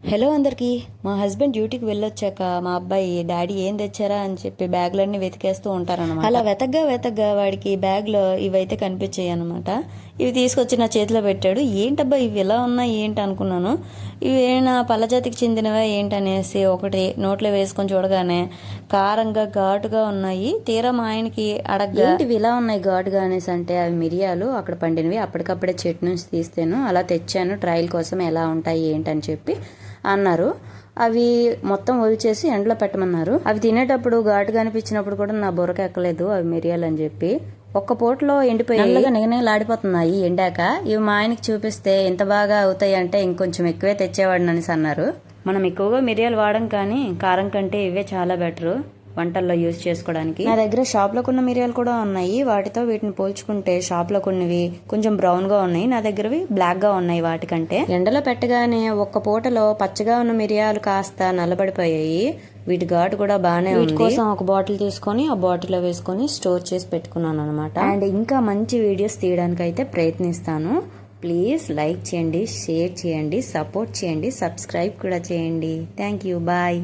Hello అందరికీ. మా husband డ్యూటీకి వెళ్ళొచ్చాక మా అబ్బాయి డాడీ ఏం తెచ్చారా? అని చెప్పి బ్యాగ్లన్నీ వెతికేస్తూ ఉంటారన్నమాట. అలా వెతగ్గా వెతగ్గా వాడికి బ్యాగ్లో ఇవైతే కనిపించాయి అనమాట ఇవి తీసుకొచ్చి నా చేతిలో పెట్టాడు. ఏంటబ్బా ఇవి ఎలా ఉన్నాయి? ఏంటి అనుకున్నాను. ఇవి ఏమైనా పల్లజాతికి చెందినవా? ఏంటనేసి ఒకటి నోట్లో వేసుకొని చూడగానే కారంగా ఘాటుగా ఉన్నాయి. తీరా మా ఆయనకి అడగ్గా ఏంటివి ఇలా ఉన్నాయి ఘాటుగా? అనేసి అంటే అవి మిరియాలు అక్కడ పండినవి అప్పటికప్పుడే చెట్టు నుంచి తీస్తాను అలా తెచ్చాను. ట్రయల్ కోసం ఎలా ఉంటాయి? ఏంటని చెప్పి అన్నారు. అవి మొత్తం ఒలిచేసి ఎండలో పెట్టమన్నారు. అవి తినేటప్పుడు ఘాటుగా అనిపించినప్పుడు కూడా నా బుర్రక ఎక్కలేదు అవి మిరియాలు అని చెప్పి. ఒక్క పూటలో ఎండిపోయి నల్లగా నిగనిగలాడిపోతున్నాయి ఎండాక. ఇవి మా ఆయనకి చూపిస్తే ఎంత బాగా అవుతాయి అంటే ఇంకొంచెం ఎక్కువే తెచ్చేవాడిని అనేసి అన్నారు. మనం ఎక్కువగా మిరియాలు వాడం కానీ కారం కంటే ఇవే చాలా బెటర్. వంటల్లో యూజ్ చేసుకోవడానికి? నా దగ్గర షాప్లో కొన్న మిరియాలు కూడా ఉన్నాయి. వాటితో వీటిని పోల్చుకుంటే షాప్లో కొన్నవి కొంచెం బ్రౌన్గా ఉన్నాయి. నా దగ్గరవి బ్లాక్గా ఉన్నాయి వాటికంటే. ఎండలో పెట్టగానే ఒక్క పూటలో పచ్చగా ఉన్న మిరియాలు కాస్త నల్లబడిపోయాయి. వీటి ఘాటు కూడా బాగానే ఉంది. కోసం ఒక బాటిల్ తీసుకొని ఆ బాటిల్లో వేసుకొని స్టోర్ చేసి పెట్టుకున్నాను అనమాట అండ్ ఇంకా మంచి వీడియోస్ తీయడానికి అయితే ప్రయత్నిస్తాను. ప్లీజ్ లైక్ చేయండి షేర్ చేయండి సపోర్ట్ చేయండి సబ్స్క్రైబ్ కూడా చేయండి. Thank you. బాయ్.